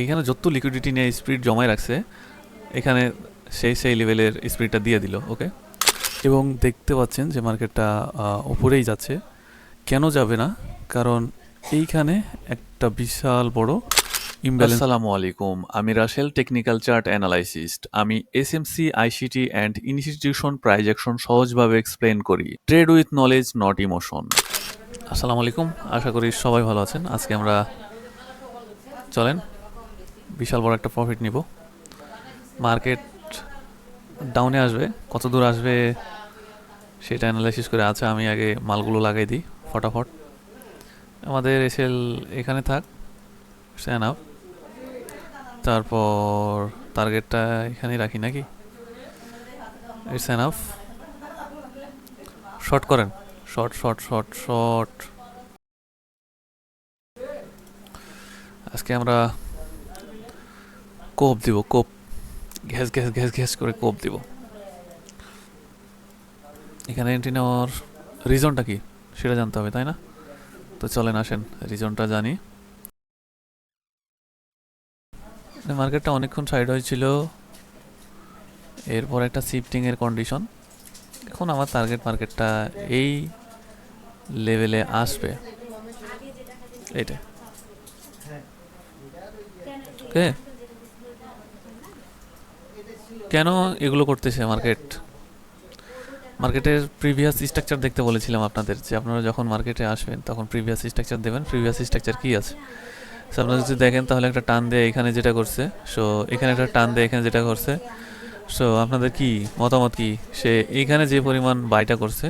এইখানে যত লিকুইডিটি নিয়ে স্পিড জমায় রাখছে এখানে সেই সেই লেভেলের স্পিডটা দিয়ে দিল ওকে এবং দেখতে পাচ্ছেন যে মার্কেটটা ওপরেই যাচ্ছে। কেন যাবে না? কারণ এইখানে একটা বিশাল বড় ইমব্যালেন্স আসসালামু আলাইকুম। আমি রাশেল টেকনিক্যাল চার্ট অ্যানালাইসিস্ট আমি SMC ICT and institution price action সহজভাবে এক্সপ্লেন করি। Trade with knowledge not emotion আসসালামু আলাইকুম। আশা করি সবাই ভালো আছেন। আজকে আমরা চলেন। বিশাল বড় একটা প্রফিট নিব। মার্কেট ডাউনে আসবে, কত দূর আসবে সেটা অ্যানালাইসিস করে আছে, আমি আগে মালগুলো লাগাই দিই, ফটাফট। আমাদের এসএল এখানে থাক স্যানাপ তারপর টার্গেটটা এখানেই রাখি নাকি? ইটস এনাফ শর্ট করেন। শর্ট শর্ট শর্ট শর্ট আজকে আমরা কোপ দিব কোপ। গ্যাস গ্যাস গ্যাস গ্যাস করে কোপ দিব। এখানে এন্ট্রি নেওয়ার রিজনটা কি সেটা জানতে হবে তাই না? তো চলেন আসেন রিজনটা জানি। মার্কেটটা অনেকক্ষণ সাইড হয়েছিল। এরপর একটা শিফটিংয়ের কন্ডিশন এখন আমার টার্গেট মার্কেটটা এই লেভেলে আসবে। এইটা। ওকে কেন এগুলো করতেছে মার্কেট মার্কেটের প্রিভিয়াস স্ট্রাকচার দেখতে বলেছিলাম আপনাদের যে আপনারা যখন মার্কেটে আসবেন, তখন প্রিভিয়াস স্ট্রাকচার দেবেন। প্রিভিয়াস স্ট্রাকচার কী আছে? সো আপনারা যদি দেখেন, তাহলে একটা টান দেয় এখানে যেটা করছে সো এখানে একটা টান দেয় এখানে যেটা করছে সো আপনাদের কি মতামত কি? সে এইখানে যে পরিমাণ বাইটা করছে,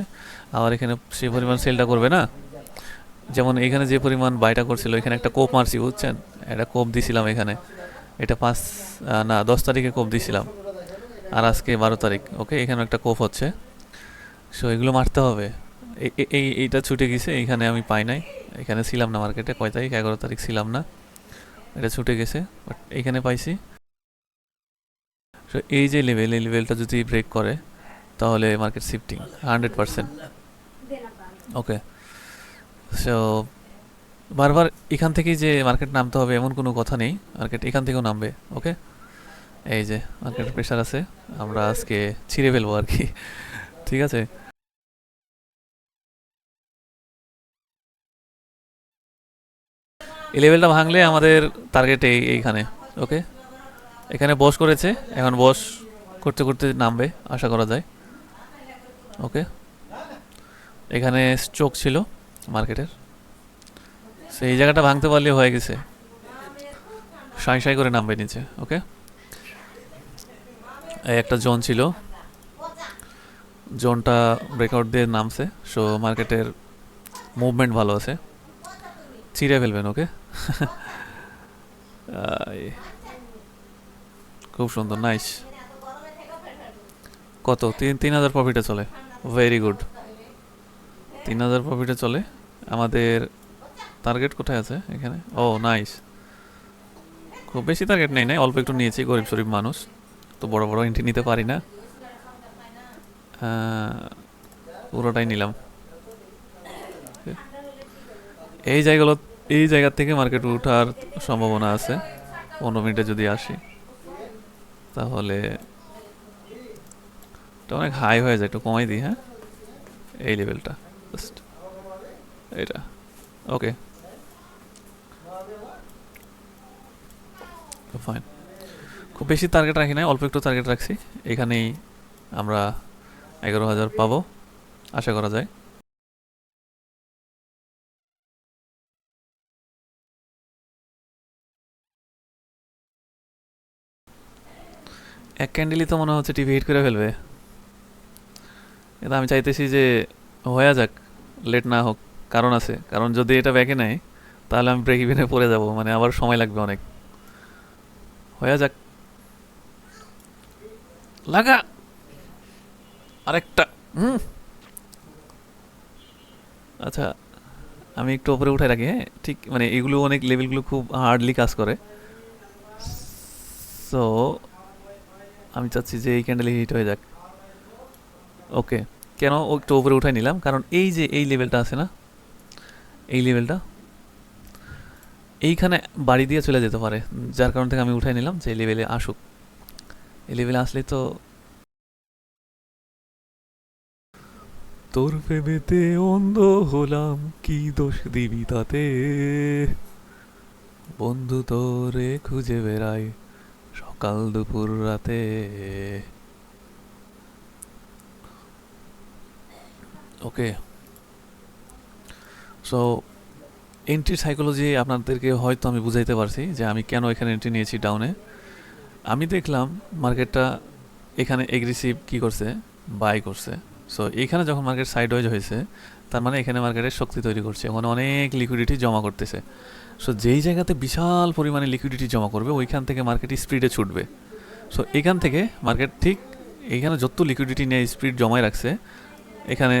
আবার এখানে সেই পরিমাণ সেলটা করবে না? যেমন এখানে যে পরিমাণ বাইটা করছিল, এখানে একটা কোপ মারছি, বুঝছেন? একটা কোপ দিছিলাম এখানে। এটা পাঁচ না, দশ তারিখে কোপ দিছিলাম। আর আজকে বারো তারিখ ওকে এখানে একটা কোপ হচ্ছে। সো এগুলো মারতে হবে। এই, এইটা ছুটে গেছে, এইখানে আমি পাই নাই। এখানে ছিলাম না মার্কেটে কয় তারিখ? এগারো তারিখ ছিলাম না। এটা ছুটে গেছে বাট এইখানে পাইছি। সো এই যে লেভেল এই লেভেলটা যদি ব্রেক করে, তাহলে market shifting hundred percent okay so বারবার এখান থেকেই যে মার্কেট নামতে হবে, এমন কোনো কথা নেই। মার্কেট এখান থেকেও নামবে ওকে এই যে মার্কেট প্রেশার আছে, আমরা আজকে ছিঁড়ে ফেলব আর কি। ঠিক আছে? এই লেভেলটা ভাঙলে আমাদের টার্গেট এই, এইখানে ওকে এখানে বস করেছে, এখন বস করতে করতে নামবে, আশা করা যায় ওকে এখানে স্ট্রোক ছিল মার্কেটের সেই জায়গাটা ভাঙতে পারলে হয়ে গেছে। সাই সাই করে নামবে নিচে ওকে একটা জোন ছিল। জোনটা ব্রেকআউট দিয়ে নামছে সো মার্কেটের মুভমেন্ট ভালো আছে। চিড়ে ফেলবেন ওকে খুব সুন্দর নাইস কত? তিন তিন হাজার প্রফিটে চলে। ভেরি গুড তিন হাজার প্রফিটে চলে। আমাদের টার্গেট কোথায় আছে এখানে? ও নাইস খুব বেশি টার্গেট নেই, নাই? অল্প একটু নিয়েছি গরিব শরীফ মানুষ। বড় বড় এন্ট্রি নিতে পারি না। পুরোটাই নিলাম। এই জায়গাগুলো, এই জায়গা থেকে মার্কেট ওঠার সম্ভাবনা আছে। পনেরো মিনিটে যদি আসি, তাহলে এটা অনেক হাই হয়ে যায়, একটু কমাই দিই হ্যাঁ? এই লেভেলটা এটা ওকে খুব বেশি টার্গেট রাখি নাই, অল্প একটু টার্গেট রাখছি। এখানেই আমরা এগারো হাজার পাবো, আশা করা যায়। এক ক্যান্ডেলই তো মনে হচ্ছে টিভি হিট করে ফেলবে। এটা আমি চাইতেছি যে হয়ে যাক লেট না হোক, কারণ আছে। কারণ যদি এটা ব্যাকে নেয়, তাহলে আমি ব্রেক ইভেনে পড়ে যাব মানে আবার সময় লাগবে অনেক। হয়ে যাক। লাগা। আরেকটা। হুম। আচ্ছা আমি একটু ওপরে উঠে রাখি হ্যাঁ? ঠিক মানে এগুলো অনেক লেভেলগুলো খুব হার্ডলি কাজ করে। সো আমি চাচ্ছি যে এই ক্যান্ডেলে হিট হয়ে যাক। ওকে কেন ও একটু ওপরে উঠাই নিলাম? কারণ এই যে এই লেভেলটা আছে না? এই লেভেলটা এইখানে বাড়ি দিয়ে চলে যেতে পারে যার কারণ থেকে আমি উঠাই নিলাম যে লেভেলে আসুক। এই লেভেলে আসলে তো তোর প্রেমেতে অন্ধ হলাম কি দোষ দিবি তাতে বন্ধু তোরে খুঁজে বেড়াই সকাল দুপুর রাতে ওকে সো এন্ট্রি সাইকোলজি আপনাদেরকে হয়তো আমি বুঝাইতে পারছি যে আমি কেন এখানে এন্ট্রি নিয়েছি ডাউনে আমি দেখলাম মার্কেটটা এখানে এগ্রেসিভ কি করছে? বাই করছে। সো এখানে যখন মার্কেট সাইডওয়াইজ হয়েছে, তার মানে এখানে মার্কেটের শক্তি তৈরি করছে মানে অনেক লিকুইডিটি জমা করতেছে। সো যেই জায়গাতে বিশাল পরিমাণে লিকুইডিটি জমা করবে, ওইখান থেকে মার্কেট স্পিডে ছুটবে। সো এখান থেকে মার্কেট ঠিক এখানে যত লিকুইডিটি নিয়ে স্পিড জমায় রাখছে, এখানে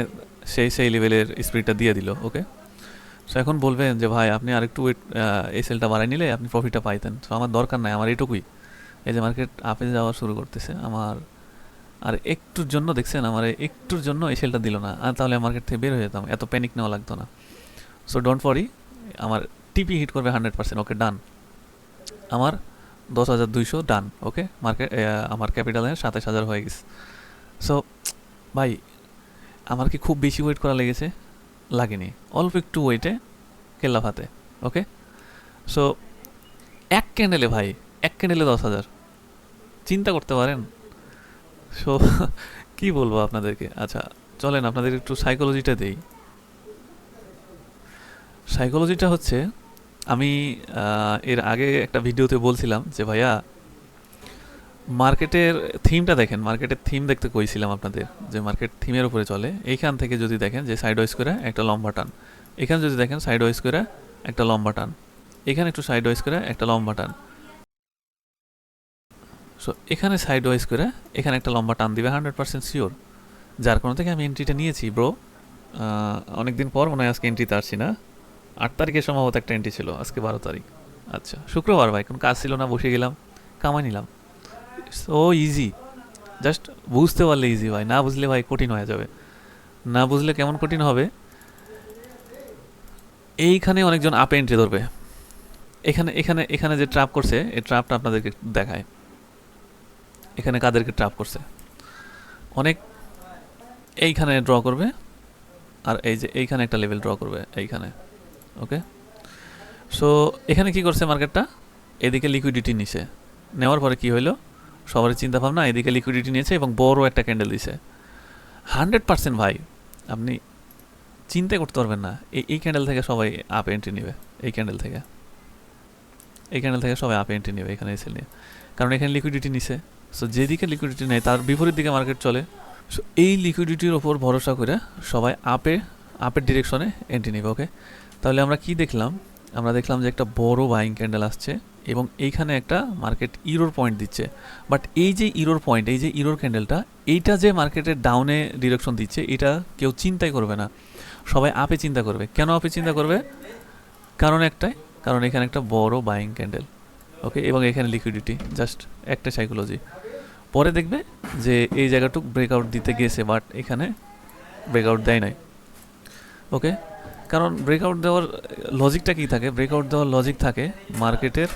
সেই সেই লেভেলের স্পিডটা দিয়ে দিল ওকে সো এখন বলবেন যে, ভাই, আপনি আরেকটু ওয়েট এই সেলটা বাড়াই নিলে আপনি প্রফিটটা পাইতেন। সো আমার দরকার নাই, আমার এটুকুই। এই যে মার্কেট আপে যাওয়া শুরু করতেছে, আমার আর একটুর জন্য দেখছেন আমার একটুর জন্য এই সেলটা দিল না। আর তাহলে মার্কেট থেকে বের হয়ে যেতাম, এত প্যানিক নেওয়া লাগতো না। সো ডোন্ট ফরি আমার টিপি হিট করবে হান্ড্রেড পার্সেন্ট ওকে ডান আমার দশ হাজার দুইশো ডান ওকে মার্কেট আমার ক্যাপিটালে সাতাশ হাজার হয়ে গেছে। সো ভাই, আমার কি খুব বেশি ওয়েট করা লেগেছে? লাগেনি। অল্প একটু ওয়েটে কেল্লা ভাতে ওকে সো এক ক্যান্ডেলে ভাই, এক ক্যান্ডেলে দশ হাজার। চিন্তা করতে পারেন? সো কি বলব আপনাদেরকে? আচ্ছা চলেন আপনাদের একটু সাইকোলজিটা দেই। সাইকোলজিটা হচ্ছে, আমি এর আগে একটা ভিডিওতে বলছিলাম যে, ভাইয়া, মার্কেটের থিমটা দেখেন। মার্কেটের থিম দেখতে কইছিলাম আপনাদের? যে, মার্কেট থিমের উপরে চলে। এইখান থেকে যদি দেখেন যে সাইড ওয়াইজ করে একটা লম্বা টান। এখানে যদি দেখেন সাইড ওয়াইজ করে একটা লম্বা টান। এখানে একটু সাইড ওয়াইজ করে একটা লম্বা টান। সো এখানে সাইড ওয়াইজ করে এখানে একটা লম্বা টান দিবে হান্ড্রেড পার্সেন্ট শিওর যার কোনো থেকে আমি এন্ট্রিটা নিয়েছি ব্রো অনেকদিন পর মনে হয় আজকে এন্ট্রিতে আসছি না। আট তারিখে সম্ভবত একটা এন্ট্রি ছিল, আজকে বারো তারিখ। আচ্ছা শুক্রবার ভাই, কোনো কাজ ছিল না, বসে গেলাম, কামাই নিলাম। সো ইজি জাস্ট বুঝতে পারলে ইজি ভাই, না বুঝলে ভাই কঠিন হয়ে যাবে। না বুঝলে কেমন কঠিন হবে? এইখানে অনেকজন আপে এন্ট্রি ধরবে। এখানে এখানে এখানে যে ট্রাপ করছে, এই ট্রাপটা আপনাদেরকে দেখায়। এখানে কাদেরকে ট্রাপ করছে। অনেক এইখানে ড্র করবে আর এই যে এইখানে একটা লেভেল ড্র করবে এইখানে ওকে সো এখানে কি করছে মার্কেটটা এদিকে লিকুইডিটি নিছে। নেওয়ার পরে কি হইল? সবার চিন্তা ভাবনা এদিকে লিকুইডিটি নিয়েছে এবং বড় একটা ক্যান্ডেল দিছে। হান্ড্রেড পার্সেন্ট ভাই, আপনি চিন্তা করতে পারবেন না। এই এই ক্যান্ডেল থেকে সবাই আপ এন্ট্রি নেবে, এই ক্যান্ডেল থেকে। এই ক্যান্ডেল থেকে সবাই আপ এন্ট্রি নেবে এখানে এসে নিয়ে। কারণ এখানে লিকুইডিটি নিছে। সো যেদিকে লিকুইডিটি নেই, তার বিপরীত দিকে মার্কেট চলে। সো এই লিকুইডিটির ওপর ভরসা করে সবাই আপে আপের ডিরেকশনে এন্ট্রি নেবে ওকে তাহলে আমরা কি দেখলাম? আমরা দেখলাম যে একটা বড় বাইং ক্যান্ডেল আসছে এবং এইখানে একটা মার্কেট ইরোর পয়েন্ট দিচ্ছে। বাট এই যে ইরোর পয়েন্ট এই যে ইরোর ক্যান্ডেলটা এইটা যে মার্কেটের ডাউনে ডিরেকশন দিচ্ছে, এটা কেউ চিন্তাই করবে না। সবাই আপে চিন্তা করবে। কেন আপে চিন্তা করবে? কারণ একটাই, কারণ এখানে একটা বড় বাইং ক্যান্ডেল ওকে এবং এখানে লিকুইডিটি জাস্ট একটা সাইকোলজি পরে দেখবে যে এই জায়গাটুক ব্রেকআউট দিতে গেছে বাট এখানে ব্রেকআউট দেয় নাই। ওকে কারণ ব্রেকআউট দেওয়ার লজিকটা কী থাকে? ব্রেকআউট দেওয়ার লজিক থাকে মার্কেটের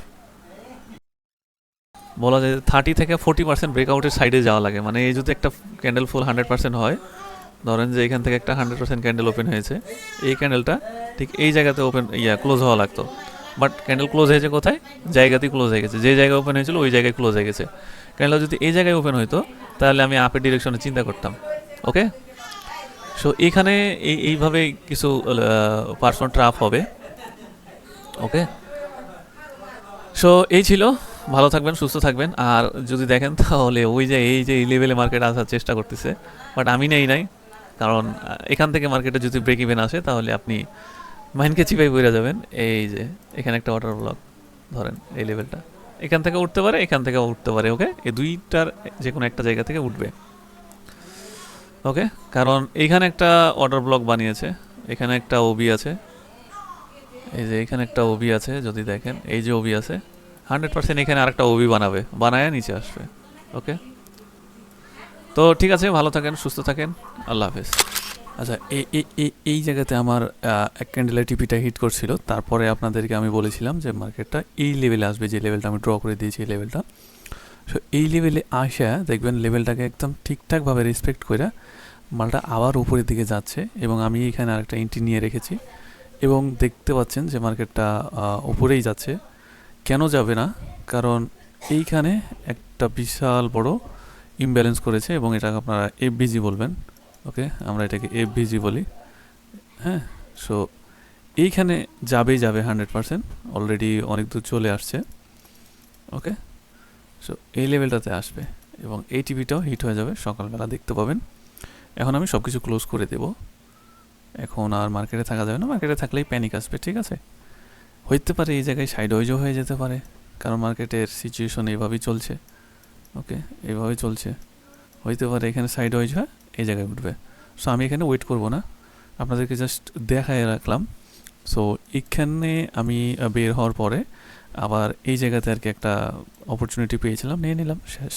বলা যায় থার্টি থেকে ফোর্টি পার্সেন্ট ব্রেকআউটের সাইডে যাওয়া লাগে। মানে এই যদি একটা ক্যান্ডেল ফুল হান্ড্রেড পার্সেন্ট হয়, ধরেন যে এখান থেকে একটা হান্ড্রেড পার্সেন্ট ক্যান্ডেল ওপেন হয়েছে, এই ক্যান্ডেলটা ঠিক এই জায়গাতে ওপেন ইয়া ক্লোজ হওয়া লাগতো। বাট ক্যান্ডেল ক্লোজ হয়েছে কোথায়? জায়গাতেই ক্লোজ হয়ে গেছে। যে জায়গায় ওপেন হয়েছিল, ওই জায়গায় ক্লোজ হয়ে গেছে। ক্যান্ডেল যদি এই জায়গায় ওপেন হতো তাহলে আমি আপের ডিরেকশনে চিন্তা করতাম। ওকে সো এখানে এই, এইভাবে কিছু পার্সন ট্রাপ হবে। ওকে সো এই ছিল। ভালো থাকবেন, সুস্থ থাকবেন। আর যদি দেখেন, তাহলে ওই যে, এই যে, এই লেভেলে মার্কেট আসার চেষ্টা করতেছে। বাট আমি নেই নাই। কারণ এখান থেকে মার্কেটে যদি ব্রেক ইভেন আসে, তাহলে আপনি মাইন্ডকে চিপাই পড়ে যাবেন, এই যে, এখানে একটা ওয়াটার ব্লক ধরেন এই লেভেলটা এখান থেকে উঠতে পারে, এখান থেকে উঠতে পারে ওকে এই দুইটার যে কোনো একটা জায়গা থেকে উঠবে। ওকে কারণ এইখানে একটা অর্ডার ব্লক বানিয়েছে, এখানে একটা ওবি আছে। এই যে, এখানে একটা ওবি আছে, যদি দেখেন, এই যে ওবি আছে হান্ড্রেড পার্সেন্ট এখানে আরেকটা ওবি বানাবে, বানায় নিচে আসবে ওকে তো ঠিক আছে, ভালো থাকেন, সুস্থ থাকেন, আল্লাহ হাফেজ। আচ্ছা এই এই জায়গাতে আমার এক ক্যান্ডেলের টিপিটা হিট করছিল। তারপরে আপনাদেরকে আমি বলেছিলাম যে মার্কেটটা এই লেভেলে আসবে, যে লেভেলটা আমি ড্র করে দিয়েছি, এই লেভেলটা সো এই লেভেলে আসা, দেখবেন লেভেলটাকে একদম ঠিকঠাকভাবে রেসপেক্ট করে মালটা আবার উপরের দিকে যাচ্ছে এবং আমি এখানে আরেকটা এন্ট্রি নিয়ে রেখেছি। এবং দেখতে পাচ্ছেন যে মার্কেটটা উপরেই যাচ্ছে। কেন যাবে না? কারণ এইখানে একটা বিশাল বড় ইমব্যালেন্স করেছে এবং এটাকে আপনারা এফবিজি বলবেন। ওকে, আমরা এটাকে এফবিজি বলি হ্যাঁ? সো এইখানে যাবেই যাবে হান্ড্রেড পারসেন্ট, অলরেডি অনেক দূর চলে আসছে, ওকে? সো এই লেভেলটাতে আসবে, এবং এই টিভিটাও হিট হয়ে যাবে, সকালবেলা দেখতে পাবেন। এখন আমি সব কিছু ক্লোজ করে দেব। এখন আর মার্কেটে থাকা যাবে না, মার্কেটে থাকলেই প্যানিক আসবে, ঠিক আছে? হইতে পারে এই জায়গায় সাইড ওয়েজও হয়ে যেতে পারে, কারণ মার্কেটের সিচুয়েশন এইভাবেই চলছে, ওকে? এইভাবেই চলছে। হইতে পারে এখানে সাইড ওয়াইজ হয় এই জায়গায় উঠবে। সো আমি এখানে ওয়েট করব না। আপনাদেরকে জাস্ট দেখায় রাখলাম। সো এখানে আমি বের হওয়ার পরে আবার এই জায়গাতে আর কি একটা অপরচুনিটি পেয়েছিলাম। নিয়ে নিলাম, শেষ।